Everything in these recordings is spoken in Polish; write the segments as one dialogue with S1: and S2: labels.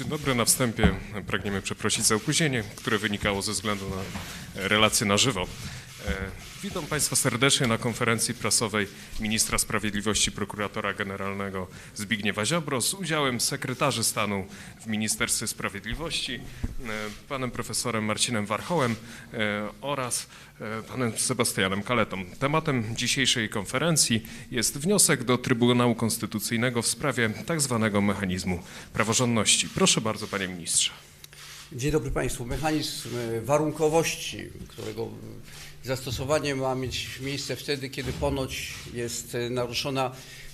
S1: Dzień dobry. Na wstępie pragniemy przeprosić za opóźnienie, które wynikało ze względu na relacje na żywo. E, Witam Państwa serdecznie na konferencji prasowej ministra sprawiedliwości prokuratora generalnego Zbigniewa Ziobro z udziałem sekretarzy stanu w Ministerstwie Sprawiedliwości, e, panem profesorem Marcinem Warchołem e, oraz panem Sebastianem Kaletą. Tematem dzisiejszej konferencji jest wniosek do Trybunału Konstytucyjnego w sprawie tak zwanego mechanizmu praworządności. Proszę bardzo, panie ministrze.
S2: Dzień dobry Państwu. Mechanizm warunkowości, którego zastosowanie ma mieć miejsce wtedy, kiedy ponoć jest e, naruszona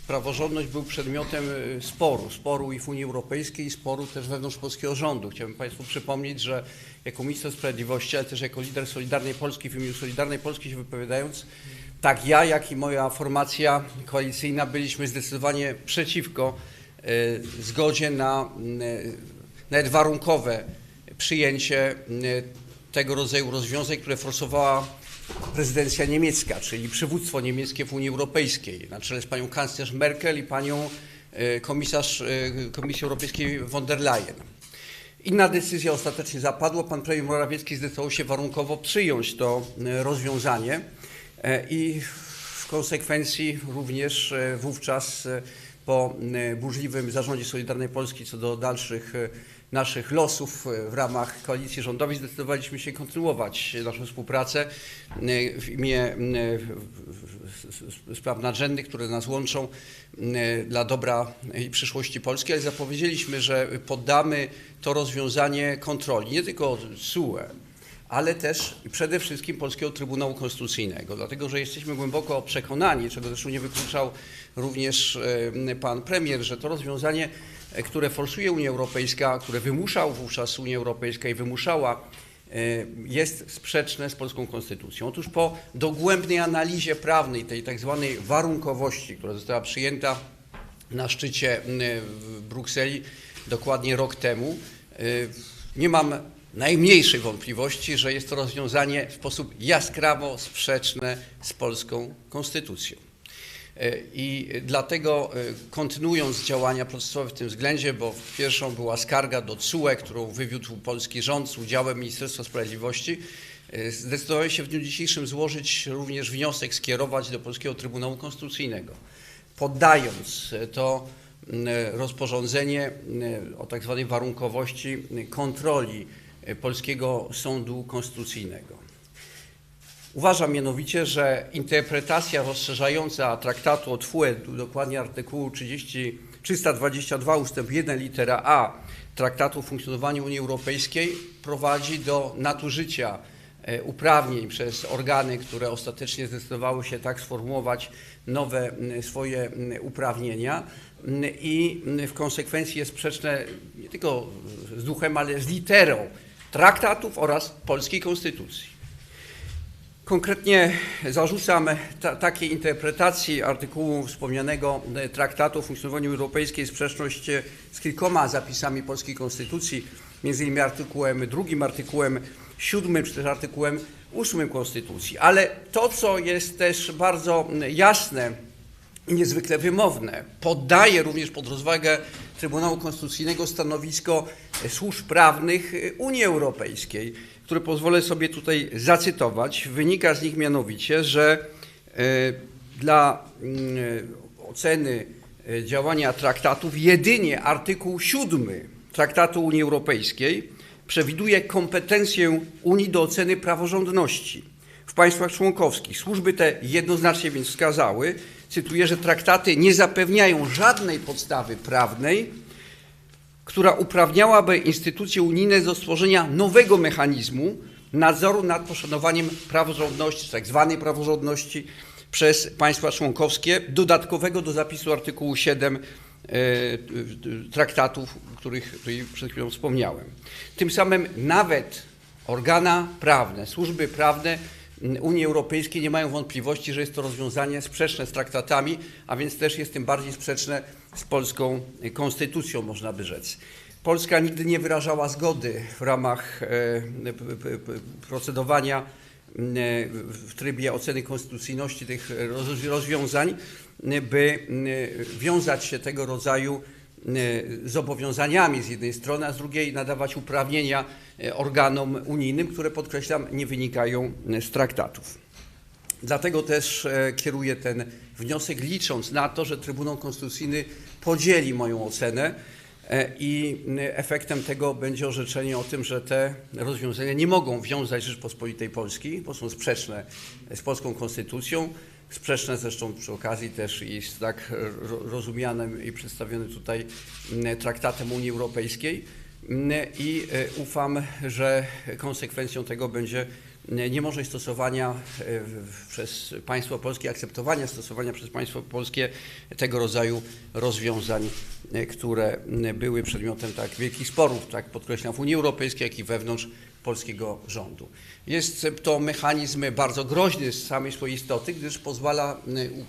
S2: praworządność, był przedmiotem e, sporu. Sporu i w Unii Europejskiej, i sporu też wewnątrz polskiego rządu. Chciałbym Państwu przypomnieć, że jako minister sprawiedliwości, ale też jako lider Solidarnej Polski, w imieniu Solidarnej Polski się wypowiadając, tak ja, jak i moja formacja koalicyjna byliśmy zdecydowanie przeciwko e, zgodzie na nawet warunkowe przyjęcie tego rodzaju rozwiązań, które forsowała prezydencja niemiecka, czyli przywództwo niemieckie w Unii Europejskiej, na czele z panią kanclerz Merkel i panią e, komisarz e, Komisji Europejskiej von der Leyen. Inna decyzja ostatecznie zapadła. Pan premier Morawiecki zdecydował się warunkowo przyjąć to e, rozwiązanie i w konsekwencji również wówczas po burzliwym zarządzie Solidarnej Polski co do dalszych naszych losów e, w ramach koalicji rządowej zdecydowaliśmy się kontynuować naszą współpracę e, w imię e, spraw nadrzędnych, które nas łączą dla dobra i przyszłości Polski, ale zapowiedzieliśmy, że poddamy to rozwiązanie kontroli, nie tylko SUE, ale też przede wszystkim Polskiego Trybunału Konstytucyjnego, dlatego że jesteśmy głęboko przekonani, czego zresztą nie wykluczał również pan premier, że to rozwiązanie, które forsuje Unia Europejska, które wymuszał wówczas Unia Europejska i wymuszała, e, jest sprzeczne z polską konstytucją. Otóż po dogłębnej analizie prawnej tej tak zwanej warunkowości, która została przyjęta na szczycie w Brukseli dokładnie rok temu. Y, Nie mam najmniejszych wątpliwości, że jest to rozwiązanie w sposób jaskrawo sprzeczne z polską konstytucją. I dlatego y, kontynuując działania procesowe w tym względzie, bo pierwszą była skarga do CUE, którą wywiódł polski rząd z udziałem Ministerstwa Sprawiedliwości, y, zdecydowałem się w dniu dzisiejszym złożyć również wniosek skierować do Polskiego Trybunału Konstytucyjnego poddając to mm, rozporządzenie o tak zwanej warunkowości kontroli Polskiego Sądu Konstytucyjnego. Uważam mianowicie, że interpretacja rozszerzająca traktatu od FUE, dokładnie artykułu 30, 322 ust. 1 litera A traktatu o funkcjonowaniu Unii Europejskiej prowadzi do nadużycia e, uprawnień przez organy, które ostatecznie zdecydowały się tak sformułować nowe swoje uprawnienia i w konsekwencji jest sprzeczne nie tylko z duchem, ale z literą traktatów oraz polskiej konstytucji. Konkretnie zarzucam ta, takiej interpretacji artykułu wspomnianego e, Traktatu o funkcjonowaniu Europejskiej sprzeczność z kilkoma zapisami polskiej konstytucji, między innymi artykułem drugim, artykułem siódmym, czy też artykułem ósmym konstytucji. Ale to, co jest też bardzo jasne i niezwykle wymowne, poddaje również pod rozwagę Trybunału Konstytucyjnego stanowisko e, służb prawnych e, Unii Europejskiej, które pozwolę sobie tutaj zacytować. Wynika z nich mianowicie, że e, dla mm, e, oceny e, działania traktatów jedynie artykuł 7 Traktatu Unii Europejskiej przewiduje kompetencję Unii do oceny praworządności w państwach członkowskich. Służby te jednoznacznie więc wskazały, cytuję, że traktaty nie zapewniają żadnej podstawy prawnej, która uprawniałaby instytucje unijne do stworzenia nowego mechanizmu nadzoru nad poszanowaniem praworządności, tak zwanej praworządności przez państwa członkowskie, dodatkowego do zapisu artykułu 7 e, traktatów, których tutaj przed chwilą wspomniałem. Tym samym nawet organa prawne, służby prawne Unii Europejskiej nie mają wątpliwości, że jest to rozwiązanie sprzeczne z traktatami, a więc też jest tym bardziej sprzeczne z polską konstytucją, można by rzec. Polska nigdy nie wyrażała zgody w ramach e, procedowania e, w trybie oceny konstytucyjności tych roz- rozwiązań, by e, wiązać się tego rodzaju e, zobowiązaniami z jednej strony, a z drugiej nadawać uprawnienia e, organom unijnym, które podkreślam nie wynikają e, z traktatów. Dlatego też e, kieruję ten wniosek, licząc na to, że Trybunał Konstytucyjny podzieli moją ocenę e, i efektem tego będzie orzeczenie o tym, że te rozwiązania nie mogą wiązać Rzeczpospolitej Polskiej, bo są sprzeczne z polską konstytucją, sprzeczne zresztą przy okazji też i z tak ro- rozumianym i przedstawionym tutaj m, traktatem Unii Europejskiej. M, I e, ufam, że konsekwencją tego będzie niemożność stosowania e, przez państwo polskie, akceptowania stosowania przez państwo polskie tego rodzaju rozwiązań, e, które były przedmiotem tak wielkich sporów, tak podkreślam, w Unii Europejskiej, jak i wewnątrz polskiego rządu. Jest to mechanizm bardzo groźny z samej swojej istoty, gdyż pozwala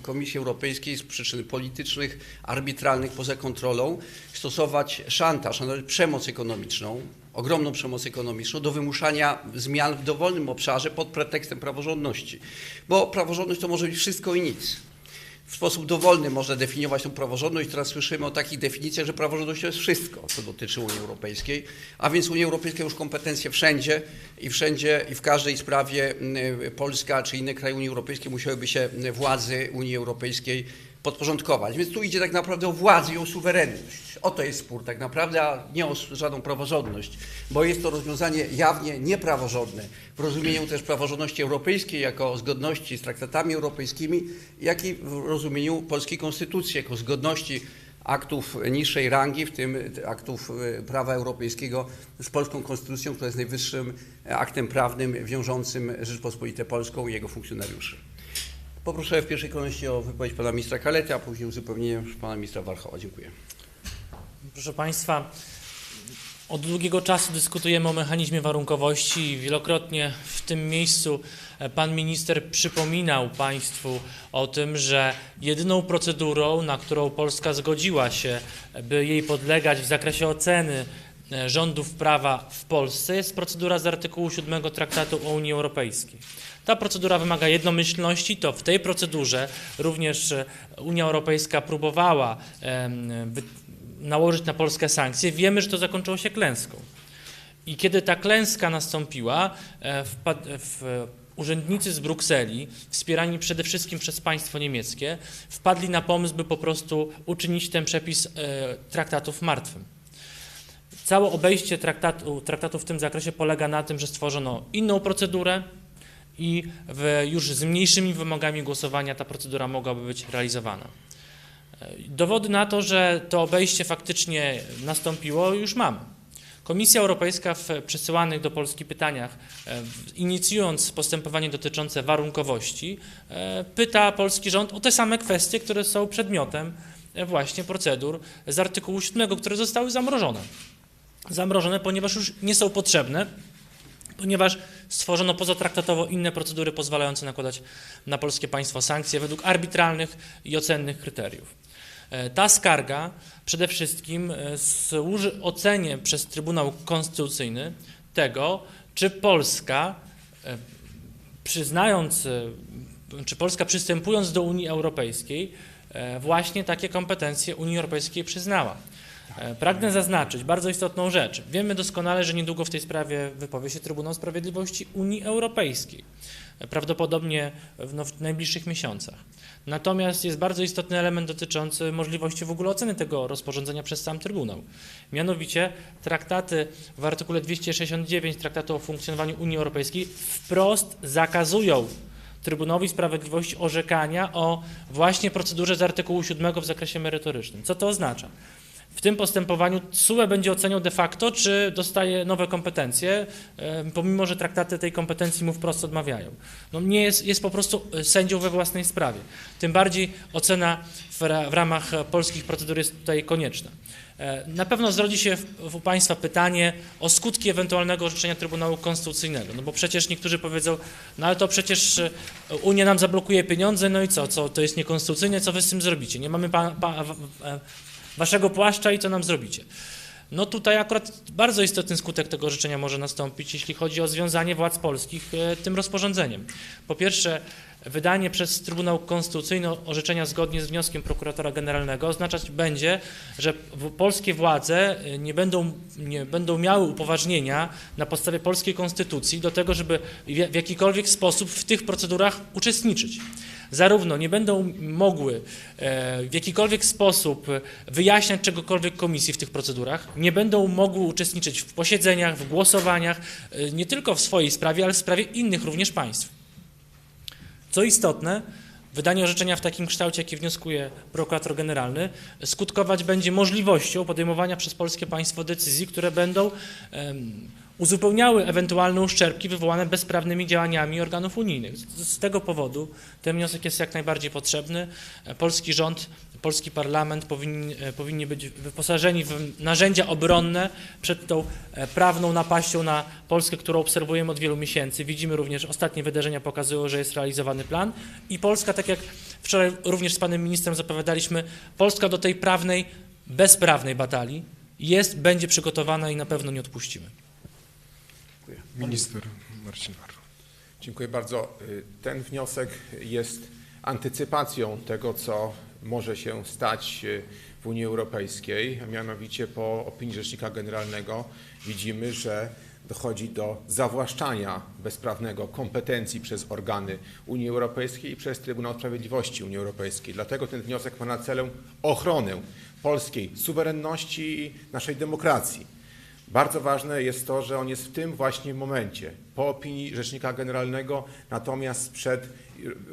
S2: Komisji Europejskiej z przyczyn politycznych, arbitralnych, poza kontrolą stosować szantaż, a nawet przemoc ekonomiczną, ogromną przemoc ekonomiczną do wymuszania zmian w dowolnym obszarze pod pretekstem praworządności. Bo praworządność to może być wszystko i nic. W sposób dowolny można definiować tą praworządność. Teraz słyszymy o takich definicjach, że praworządność to jest wszystko, co dotyczy Unii Europejskiej, a więc Unia Europejska już kompetencje wszędzie i wszędzie i w każdej sprawie mm, Polska czy inne kraje Unii Europejskiej musiałyby się mm, władzy Unii Europejskiej podporządkować. Więc tu idzie tak naprawdę o władzę i o suwerenność. O to jest spór tak naprawdę, a nie o żadną praworządność, bo jest to rozwiązanie jawnie niepraworządne w rozumieniu też praworządności europejskiej jako zgodności z traktatami europejskimi, jak i w rozumieniu polskiej konstytucji jako zgodności aktów niższej rangi, w tym aktów e, prawa europejskiego z polską konstytucją, która jest najwyższym aktem prawnym wiążącym Rzeczpospolitę Polską i jego funkcjonariuszy. Poproszę w pierwszej kolejności o wypowiedź pana ministra Kalety, a później uzupełnienie pana ministra Warchoła. Dziękuję.
S3: Proszę Państwa, od długiego czasu dyskutujemy o mechanizmie warunkowości i wielokrotnie w tym miejscu Pan Minister przypominał Państwu o tym, że jedyną procedurą, na którą Polska zgodziła się, by jej podlegać w zakresie oceny rządów prawa w Polsce jest procedura z artykułu 7 Traktatu o Unii Europejskiej. Ta procedura wymaga jednomyślności, to w tej procedurze również e, Unia Europejska próbowała nałożyć na Polskę sankcje. Wiemy, że to zakończyło się klęską. I kiedy ta klęska nastąpiła, e, urzędnicy z Brukseli, wspierani przede wszystkim przez państwo niemieckie, wpadli na pomysł, by po prostu uczynić ten przepis e, traktatów martwym. Całe obejście traktatu, traktatu w tym zakresie polega na tym, że stworzono inną procedurę i w, już z mniejszymi wymogami głosowania ta procedura mogłaby być realizowana. E, Dowody na to, że to obejście faktycznie nastąpiło, już mamy. Komisja Europejska w przesyłanych do Polski pytaniach, e, inicjując postępowanie dotyczące warunkowości, e, pyta polski rząd o te same kwestie, które są przedmiotem właśnie procedur z artykułu 7, które zostały zamrożone. Zamrożone, ponieważ już nie są potrzebne, ponieważ stworzono pozatraktatowo inne procedury pozwalające nakładać na polskie państwo sankcje według arbitralnych i ocennych kryteriów. E, Ta skarga przede wszystkim e, służy ocenie przez Trybunał Konstytucyjny tego, czy Polska, e, przyznając, czy Polska przystępując do Unii Europejskiej, właśnie takie kompetencje Unii Europejskiej przyznała. E, Pragnę zaznaczyć bardzo istotną rzecz. Wiemy doskonale, że niedługo w tej sprawie wypowie się Trybunał Sprawiedliwości Unii Europejskiej. E, Prawdopodobnie w, no, w najbliższych miesiącach. Natomiast jest bardzo istotny element dotyczący możliwości w ogóle oceny tego rozporządzenia przez sam Trybunał. Mianowicie traktaty w artykule 269 Traktatu o funkcjonowaniu Unii Europejskiej wprost zakazują Trybunałowi Sprawiedliwości orzekania o właśnie procedurze z artykułu 7 w zakresie merytorycznym. Co to oznacza? W tym postępowaniu TSUE będzie oceniał de facto, czy dostaje nowe kompetencje, pomimo że traktaty tej kompetencji mu wprost odmawiają. No nie jest, jest po prostu e, sędzią we własnej sprawie. Tym bardziej ocena w, w ramach polskich procedur jest tutaj konieczna. E, Na pewno zrodzi się u Państwa pytanie o skutki ewentualnego orzeczenia Trybunału Konstytucyjnego. No bo przecież niektórzy powiedzą, no ale to przecież e, Unia nam zablokuje pieniądze, no i co, co to jest niekonstytucyjne, co Wy z tym zrobicie? Nie mamy pa, pa, waszego płaszcza i co nam zrobicie. No tutaj akurat bardzo istotny skutek tego orzeczenia może nastąpić, jeśli chodzi o związanie władz polskich e, tym rozporządzeniem. Po pierwsze, wydanie przez Trybunał Konstytucyjny orzeczenia zgodnie z wnioskiem prokuratora generalnego oznaczać będzie, że polskie władze y, nie będą, nie będą miały upoważnienia na podstawie polskiej konstytucji do tego, żeby w jakikolwiek sposób w tych procedurach uczestniczyć. Zarówno nie będą mogły e, w jakikolwiek sposób wyjaśniać czegokolwiek komisji w tych procedurach, nie będą mogły uczestniczyć w posiedzeniach, w głosowaniach, e, nie tylko w swojej sprawie, ale w sprawie innych również państw. Co istotne, wydanie orzeczenia w takim kształcie, jaki wnioskuje prokurator generalny, skutkować będzie możliwością podejmowania przez polskie państwo decyzji, które będą uzupełniały ewentualne uszczerbki wywołane bezprawnymi działaniami organów unijnych. Z, tego powodu ten wniosek jest jak najbardziej potrzebny. E, Polski rząd, polski parlament powinni, e, powinni być wyposażeni w narzędzia obronne przed tą e, prawną napaścią na Polskę, którą obserwujemy od wielu miesięcy. Widzimy również, ostatnie wydarzenia pokazują, że jest realizowany plan i Polska, tak jak wczoraj również z panem ministrem zapowiadaliśmy, Polska do tej prawnej, bezprawnej batalii jest, będzie przygotowana i na pewno nie odpuścimy.
S1: Minister Marcin.
S4: Dziękuję bardzo. Y, Ten wniosek jest antycypacją tego, co może się stać y, w Unii Europejskiej, a mianowicie po opinii Rzecznika Generalnego widzimy, że dochodzi do zawłaszczania bezprawnego kompetencji przez organy Unii Europejskiej i przez Trybunał Sprawiedliwości Unii Europejskiej. Dlatego ten wniosek ma na celu ochronę polskiej suwerenności i naszej demokracji. Bardzo ważne jest to, że on jest w tym właśnie momencie, po opinii Rzecznika Generalnego, natomiast przed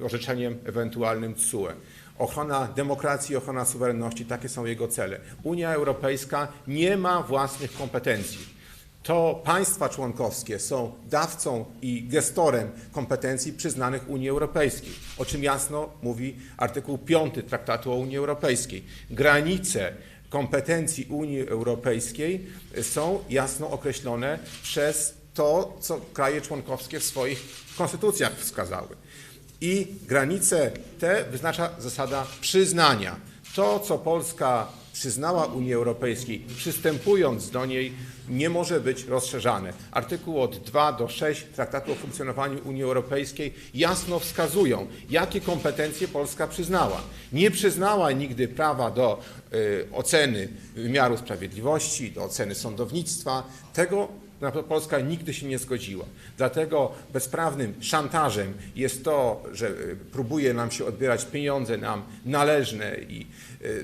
S4: orzeczeniem ewentualnym TSUE. Ochrona demokracji, ochrona suwerenności, takie są jego cele. Unia Europejska nie ma własnych kompetencji. To państwa członkowskie są dawcą i gestorem kompetencji przyznanych Unii Europejskiej, o czym jasno mówi artykuł 5 Traktatu o Unii Europejskiej. Granice kompetencji Unii Europejskiej są jasno określone przez to, co kraje członkowskie w swoich konstytucjach wskazały. I granice te wyznacza zasada przyznania. To, co Polska przyznała Unii Europejskiej, przystępując do niej, nie może być rozszerzane. Artykuł od 2 do 6 Traktatu o funkcjonowaniu Unii Europejskiej jasno wskazują, jakie kompetencje Polska przyznała. Nie przyznała nigdy prawa do y, oceny wymiaru sprawiedliwości, do oceny sądownictwa. Tego na to Polska nigdy się nie zgodziła. Dlatego bezprawnym szantażem jest to, że y, próbuje nam się odbierać pieniądze nam należne i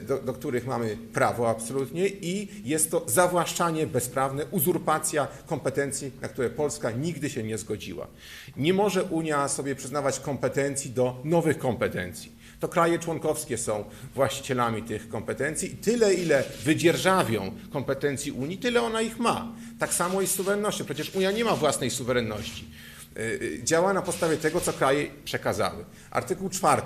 S4: do, do których mamy prawo absolutnie i jest to zawłaszczanie bezprawne, uzurpacja kompetencji, na które Polska nigdy się nie zgodziła. Nie może Unia sobie przyznawać kompetencji do nowych kompetencji. To kraje członkowskie są właścicielami tych kompetencji i tyle, ile wydzierżawią kompetencji Unii, tyle ona ich ma. Tak samo i z suwerennością. Przecież Unia nie ma własnej suwerenności. Y, y, Działa na podstawie tego, co kraje przekazały. Artykuł 4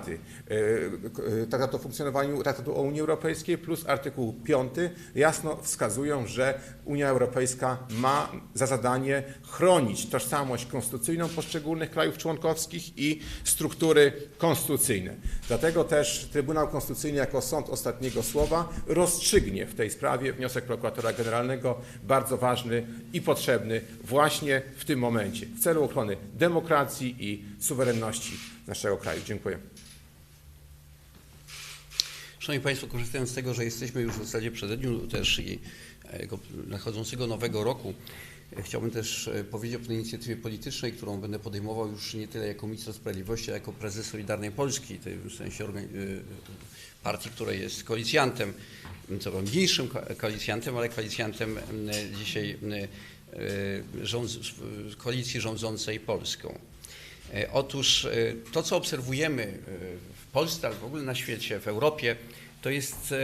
S4: Traktatu o funkcjonowaniu Traktatu o Unii Europejskiej plus artykuł 5 jasno wskazują, że Unia Europejska ma za zadanie chronić tożsamość konstytucyjną poszczególnych krajów członkowskich i struktury konstytucyjne. Dlatego też Trybunał Konstytucyjny jako sąd ostatniego słowa rozstrzygnie w tej sprawie wniosek prokuratora generalnego bardzo ważny i potrzebny właśnie w tym momencie w celu ochrony demokracji i suwerenności naszego kraju. Dziękuję.
S2: Szanowni Państwo, korzystając z tego, że jesteśmy już w zasadzie przededniu też i e, nadchodzącego nowego roku, e, chciałbym też e, powiedzieć o pewnej inicjatywie politycznej, którą będę podejmował już nie tyle jako minister sprawiedliwości, a jako prezes Solidarnej Polski, w sensie partii, której jest koalicjantem, co mniejszym ko- koalicjantem, ale koalicjantem dzisiaj rząd, koalicji rządzącej Polską. E, Otóż e, to, co obserwujemy e, w Polsce, ale w ogóle na świecie, w Europie, to jest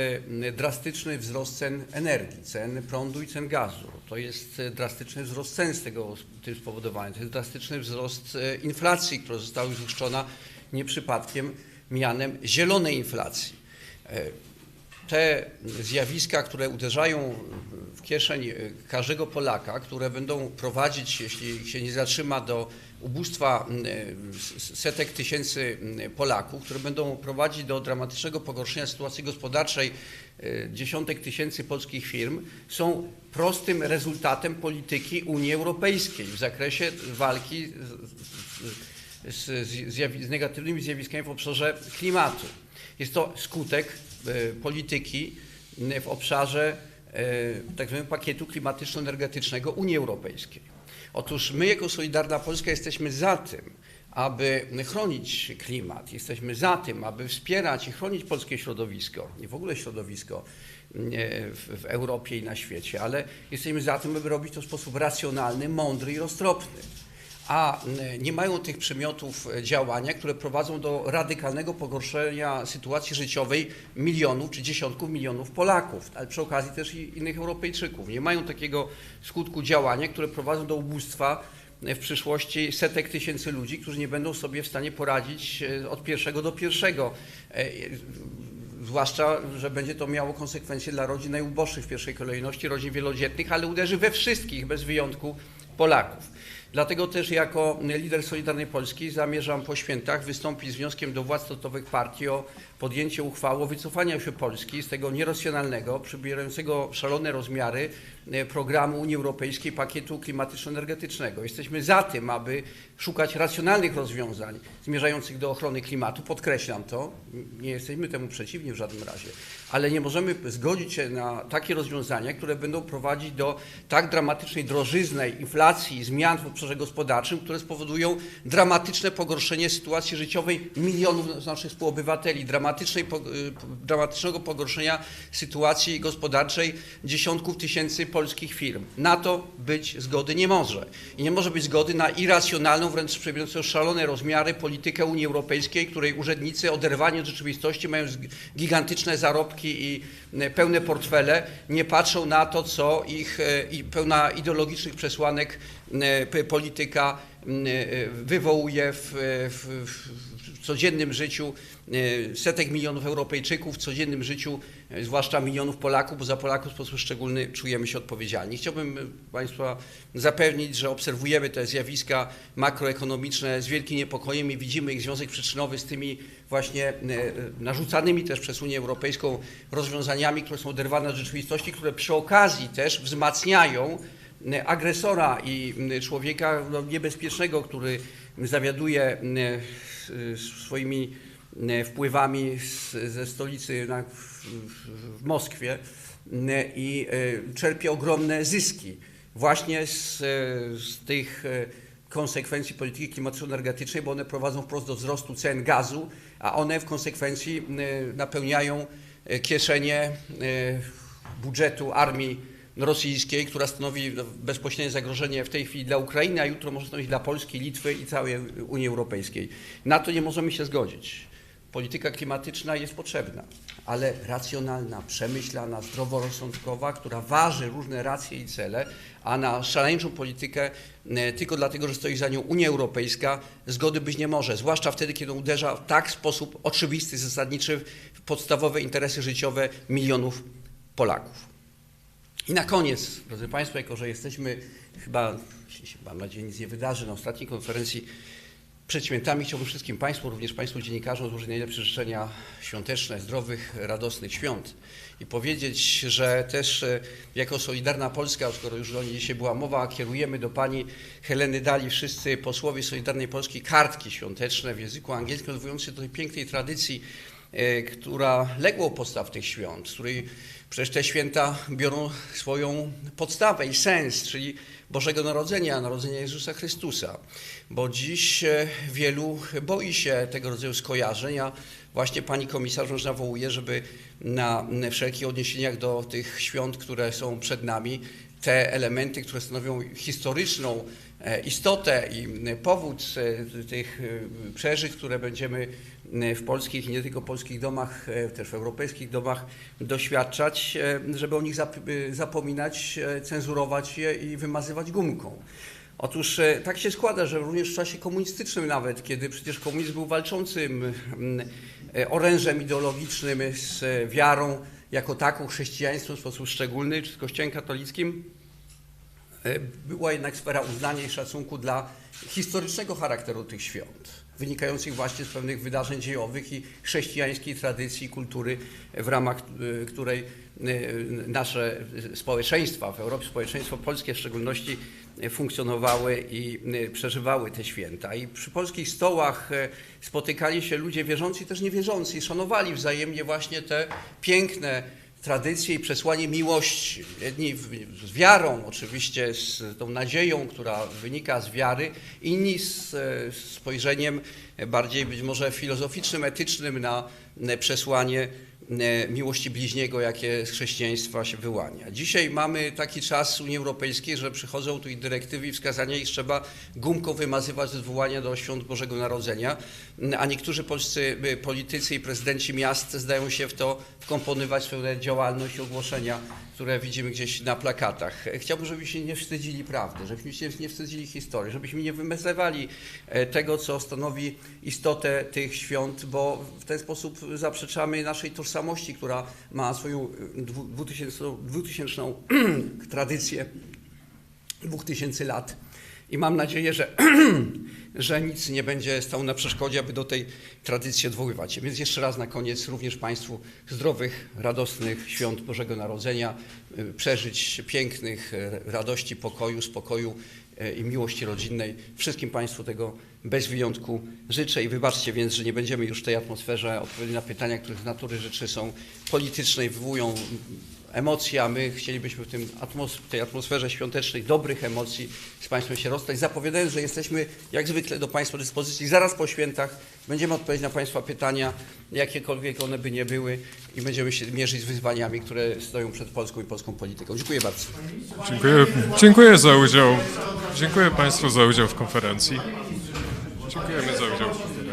S2: e, drastyczny wzrost cen energii, cen prądu i cen gazu. To jest e, drastyczny wzrost cen z tego tym spowodowany. To jest drastyczny wzrost e, inflacji, która została już uczczona nie przypadkiem mianem zielonej inflacji. E, te zjawiska, które uderzają w kieszeń e, każdego Polaka, które będą prowadzić, jeśli się nie zatrzyma, do ubóstwa e, setek tysięcy m, Polaków, które będą prowadzić do dramatycznego pogorszenia sytuacji gospodarczej e, dziesiątek tysięcy polskich firm, są prostym rezultatem polityki Unii Europejskiej w zakresie walki z, z, z, negatywnymi zjawiskami w obszarze klimatu. Jest to skutek e, polityki w obszarze e, tak zwanego pakietu klimatyczno-energetycznego Unii Europejskiej. Otóż my jako Solidarna Polska jesteśmy za tym, aby chronić klimat, jesteśmy za tym, aby wspierać i chronić polskie środowisko i w ogóle środowisko w, w Europie i na świecie, ale jesteśmy za tym, aby robić to w sposób racjonalny, mądry i roztropny a n- nie mają tych przymiotów e, działania, które prowadzą do radykalnego pogorszenia sytuacji życiowej milionów czy dziesiątków milionów Polaków, ale przy okazji też i innych Europejczyków. Nie mają takiego skutku działania, które prowadzą do ubóstwa e, w przyszłości setek tysięcy ludzi, którzy nie będą sobie w stanie poradzić od pierwszego do pierwszego. Zwłaszcza, że będzie to miało konsekwencje dla rodzin najuboższych w pierwszej kolejności, rodzin wielodzietnych, ale uderzy we wszystkich bez wyjątku Polaków. Dlatego też jako lider Solidarnej Polski zamierzam po świętach wystąpić z wnioskiem do władz statutowych partii o podjęcie uchwały o wycofaniu się Polski z tego nieracjonalnego, przybierającego szalone rozmiary e, programu Unii Europejskiej pakietu klimatyczno-energetycznego. Jesteśmy za tym, aby szukać racjonalnych rozwiązań zmierzających do ochrony klimatu. Podkreślam to, nie jesteśmy temu przeciwni w żadnym razie, ale nie możemy zgodzić się na takie rozwiązania, które będą prowadzić do tak dramatycznej drożyzny, inflacji, zmian w obszarze gospodarczym, które spowodują dramatyczne pogorszenie sytuacji życiowej milionów naszych współobywateli, dramatycznej, y, dramatycznego pogorszenia sytuacji gospodarczej dziesiątków tysięcy polskich firm. Na to być zgody nie może. I nie może być zgody na irracjonalną, wręcz przybierającą szalone rozmiary politykę Unii Europejskiej, której urzędnicy oderwani od rzeczywistości mają gigantyczne zarobki i e, pełne portfele, nie patrzą na to, co ich i pełna ideologicznych przesłanek polityka wywołuje w, w, w codziennym życiu e, setek milionów Europejczyków, w codziennym życiu e, zwłaszcza milionów Polaków, bo za Polaków w sposób szczególny czujemy się odpowiedzialni. Chciałbym e, Państwa zapewnić, że obserwujemy te zjawiska makroekonomiczne z wielkim niepokojem i widzimy ich związek przyczynowy z tymi właśnie narzucanymi też przez Unię Europejską rozwiązaniami, które są oderwane od rzeczywistości, które przy okazji też wzmacniają agresora i człowieka no, niebezpiecznego, który zawiaduje m, s- swoimi m, wpływami z, ze stolicy w, w, Moskwie m, i e, czerpie ogromne zyski właśnie z, e, z tych e, konsekwencji polityki klimatyczno-energetycznej, bo one prowadzą wprost do wzrostu cen gazu, a one w konsekwencji napełniają e, kieszenie e, budżetu armii rosyjskiej, która stanowi no, bezpośrednie zagrożenie w tej chwili dla Ukrainy, a jutro może stanowić dla Polski, Litwy i całej Unii Europejskiej. Na to nie możemy się zgodzić. Polityka klimatyczna jest potrzebna, ale racjonalna, przemyślana, zdroworozsądkowa, która waży różne racje i cele, a na szaleńczą politykę e, tylko dlatego, że stoi za nią Unia Europejska, zgody być nie może, zwłaszcza wtedy, kiedy uderza w tak sposób oczywisty, zasadniczy w podstawowe interesy życiowe milionów Polaków. I na koniec, drodzy Państwo, jako że jesteśmy chyba, jeśli się, mam nadzieję, nic nie wydarzy, na ostatniej konferencji przed świętami chciałbym wszystkim Państwu, również Państwu dziennikarzom złożyć najlepsze życzenia świąteczne, zdrowych, radosnych świąt i powiedzieć, że też e, jako Solidarna Polska, skoro już o niej dzisiaj była mowa, kierujemy do Pani Heleny Dali wszyscy posłowie Solidarnej Polski kartki świąteczne w języku angielskim odwołujące do tej pięknej tradycji, e, która legła u podstaw tych świąt, z której przecież te święta biorą swoją podstawę i sens, czyli Bożego Narodzenia, Narodzenia Jezusa Chrystusa. Bo dziś e, wielu boi się tego rodzaju skojarzeń, a właśnie pani komisarz nas nawołuje, żeby na wszelkich odniesieniach do tych świąt, które są przed nami, te elementy, które stanowią historyczną e, istotę i powód e, tych przeżyć, które będziemy w polskich i nie tylko polskich domach, e, też w europejskich domach doświadczać, e, żeby o nich zap- zapominać, cenzurować je i wymazywać gumką. Otóż tak się składa, że również w czasie komunistycznym nawet, kiedy przecież komunizm był walczącym mm, orężem ideologicznym z wiarą jako taką, chrześcijaństwem w sposób szczególny, czy z kościołem katolickim, była jednak sfera uznania i szacunku dla historycznego charakteru tych świąt. wynikających właśnie z pewnych wydarzeń dziejowych i chrześcijańskiej tradycji i kultury, w ramach y, której y, nasze społeczeństwa, w Europie społeczeństwo polskie w szczególności funkcjonowały i przeżywały te święta. I przy polskich stołach spotykali się ludzie wierzący i też niewierzący i szanowali wzajemnie właśnie te piękne tradycje i przesłanie miłości. Jedni z wiarą, oczywiście z tą nadzieją, która wynika z wiary, inni z spojrzeniem bardziej być może filozoficznym, etycznym na przesłanie miłości bliźniego, jakie z chrześcijaństwa się wyłania. Dzisiaj mamy taki czas Unii Europejskiej, że przychodzą tu i dyrektywy i wskazania, iż trzeba gumką wymazywać zwołania do świąt Bożego Narodzenia, a niektórzy polscy politycy i prezydenci miast zdają się w to wkomponować swoją działalność ogłoszenia, które widzimy gdzieś na plakatach. Chciałbym, żebyśmy nie wstydzili prawdy, żebyśmy się nie wstydzili historii, żebyśmy nie wymazywali e, tego, co stanowi istotę tych świąt, bo w ten sposób zaprzeczamy naszej tożsamości, która ma swoją dwutysięczną, dwutysięczną tradycję dwóch tysięcy lat. I mam nadzieję, że, że nic nie będzie stało na przeszkodzie, aby do tej tradycji odwoływać się. Więc jeszcze raz na koniec również Państwu zdrowych, radosnych świąt Bożego Narodzenia, y, przeżyć pięknych y, radości, pokoju, spokoju y, i miłości rodzinnej. Wszystkim Państwu tego bez wyjątku życzę i wybaczcie więc, że nie będziemy już w tej atmosferze odpowiedzieć na pytania, które z natury rzeczy są polityczne i wywołują emocje, a my chcielibyśmy w tym atmos- tej atmosferze świątecznej dobrych emocji z Państwem się rozstać, zapowiadając, że jesteśmy jak zwykle do Państwa dyspozycji. Zaraz po świętach będziemy odpowiedzieć na Państwa pytania, jakiekolwiek one by nie były i będziemy się mierzyć z wyzwaniami, które stoją przed Polską i polską polityką. Dziękuję bardzo.
S1: Dziękuję, dziękuję za udział. Dziękuję Państwu za udział w konferencji. Dziękujemy za